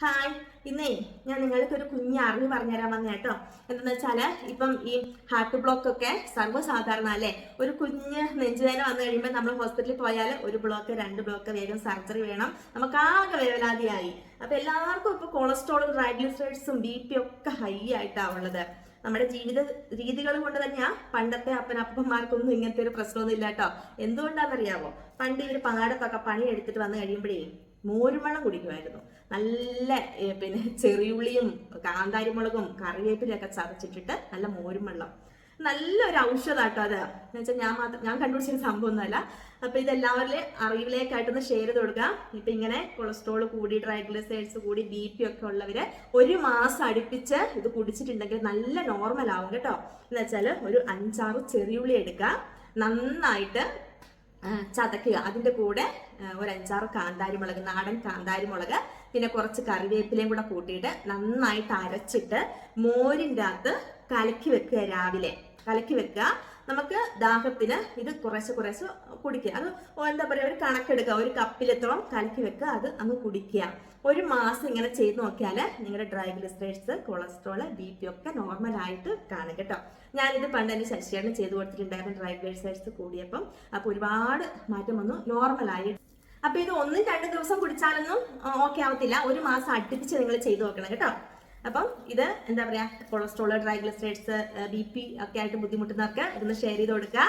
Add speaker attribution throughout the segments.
Speaker 1: Hi ഇന്നേ ഞാൻ നിങ്ങൾക്ക് ഒരു കുഞ്ഞ് അറിവ് പറഞ്ഞുതരാൻ വന്ന കേട്ടോ. എന്തെന്ന് വെച്ചാൽ ഇപ്പം ഈ ഹാർട്ട് ബ്ലോക്ക് ഒക്കെ സർവസാധാരണ അല്ലേ? ഒരു കുഞ്ഞ് നെഞ്ചുവേദന വന്നു കഴിയുമ്പോൾ നമ്മൾ ഹോസ്പിറ്റലിൽ പോയാൽ ഒരു ബ്ലോക്ക് രണ്ട് ബ്ലോക്ക് വേഗം സർജറി വേണം. നമുക്ക് ആകെ വേവലാതിയായി. അപ്പൊ എല്ലാവർക്കും ഇപ്പൊ കൊളസ്ട്രോളും ട്രൈഗ്ലിസറൈഡ്സും ബി പി ഒക്കെ ഹൈ ആയിട്ടാണ് ഉള്ളത്. നമ്മുടെ ജീവിത രീതികൾ കൊണ്ട് തന്നെയാ പണ്ടത്തെ അപ്പനപ്പന്മാർക്കൊന്നും ഇങ്ങനത്തെ ഒരു പ്രശ്നമൊന്നും ഇല്ല കേട്ടോ. എന്തുകൊണ്ടാണെന്നറിയാവോ പണ്ട് ഈ ഒരു പാടത്തൊക്കെ പണി എടുത്തിട്ട് വന്നു കഴിയുമ്പോഴേ മോരുവെള്ളം കുടിക്കുമായിരുന്നു. നല്ല പിന്നെ ചെറിയുള്ളിയും കാന്താരിമുളകും കറിവേപ്പിലൊക്കെ ചതച്ചിട്ടിട്ട് നല്ല മോരും വെള്ളം നല്ലൊരു ഔഷധാട്ടോ അത്. എന്ന് വെച്ചാൽ ഞാൻ മാത്രം ഞാൻ കണ്ടുപിടിച്ചൊരു സംഭവമൊന്നുമല്ല. അപ്പൊ ഇതെല്ലാവരിലെ അറിവിലേക്കായിട്ടൊന്ന് ഷെയർ ചെയ്ത് കൊടുക്കാം ഇപ്പൊ ഇങ്ങനെ കൊളസ്ട്രോൾ കൂടി ട്രൈഗ്ലിസൈഡ്സ് കൂടി ബി പി ഒക്കെ ഉള്ളവര് ഒരു മാസം അടുപ്പിച്ച് ഇത് കുടിച്ചിട്ടുണ്ടെങ്കിൽ നല്ല നോർമൽ ആവും കേട്ടോ. എന്ന് വെച്ചാൽ ഒരു അഞ്ചാറ് ചെറിയുള്ളി എടുക്കുക. നന്നായിട്ട് ചതക്കുക. അതിന്റെ കൂടെ ഒരു അഞ്ചാറ് കാന്താരിമുളക് നാടൻ കാന്താരിമുളക് പിന്നെ കുറച്ച് കറിവേപ്പിലയും കൂടെ കൂട്ടിയിട്ട് നന്നായിട്ട് അരച്ചിട്ട് മോരിന്റെ അകത്ത് കലക്കി വെക്കുക രാവിലെ. കലക്കി വെക്കുക. നമുക്ക് ദാഹത്തിന് ഇത് കുറേശ്ശെ കുറേശ്ശെ കുടിക്കുക. അത് എന്താ പറയുക ഒരു കണക്കെടുക്കുക. ഒരു കപ്പിലെത്തോളം കലക്കി വെക്കുക. അത് അങ്ങ് കുടിക്കുക. ഒരു മാസം ഇങ്ങനെ ചെയ്ത് നോക്കിയാൽ നിങ്ങളുടെ dry triglycerides cholesterol B P ഒക്കെ നോർമൽ ആയിട്ട് കാണും കേട്ടോ. ഞാനിത് പണ്ട് എന്റെ ശശിയാണ് ചെയ്തു കൊടുത്തിട്ടുണ്ടായിരുന്നു ഡ്രൈ ട്രൈഗ്ലിസറൈഡ്സ് കൂടിയപ്പം. അപ്പോൾ ഒരുപാട് മാറ്റം വന്നു. നോർമലായി അപ്പോൾ ഇത് ഒന്നും രണ്ട് ദിവസം കുടിച്ചാലൊന്നും ഓക്കെ ആവത്തില്ല. ഒരു മാസം അടുപ്പിച്ച് നിങ്ങൾ ചെയ്ത് നോക്കണം കേട്ടോ. അപ്പം ഇത് എന്താ പറയാ കൊളസ്ട്രോൾ ട്രൈഗ്ലിസറൈഡ്സ് ബി പി ഒക്കെ ആയിട്ട് ബുദ്ധിമുട്ടുന്നവർക്ക് ഇതൊന്ന് ഷെയർ ചെയ്ത് കൊടുക്കുക.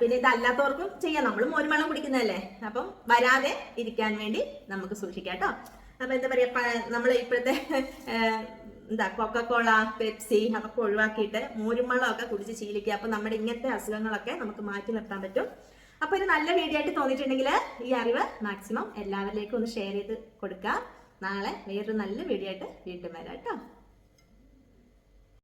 Speaker 1: പിന്നെ ഇതല്ലാത്തവർക്കും ചെയ്യാം. നമ്മൾ മോരുമളം കുടിക്കുന്നതല്ലേ? അപ്പം വരാതെ ഇരിക്കാൻ വേണ്ടി നമുക്ക് സൂക്ഷിക്കാം കേട്ടോ. അപ്പൊ എന്താ പറയാ നമ്മൾ ഇപ്പോഴത്തെ എന്താ എന്താ കോള പെപ്സി അതൊക്കെ ഒഴിവാക്കിയിട്ട് മോരുമളം ഒക്കെ കുടിച്ച് ശീലിക്കുക. അപ്പൊ നമ്മുടെ ഇങ്ങനത്തെ അസുഖങ്ങളൊക്കെ നമുക്ക് മാറ്റി നിർത്താൻ പറ്റും. അപ്പൊ ഇത് നല്ല വീഡിയോ ആയിട്ട് തോന്നിയിട്ടുണ്ടെങ്കിൽ ഈ അറിവ് മാക്സിമം എല്ലാവരിലേക്കും ഒന്ന് ഷെയർ ചെയ്ത് കൊടുക്കുക. നാളെ വേറൊരു നല്ല വീഡിയോ ആയിട്ട് വീണ്ടും വരാം കേട്ടോ.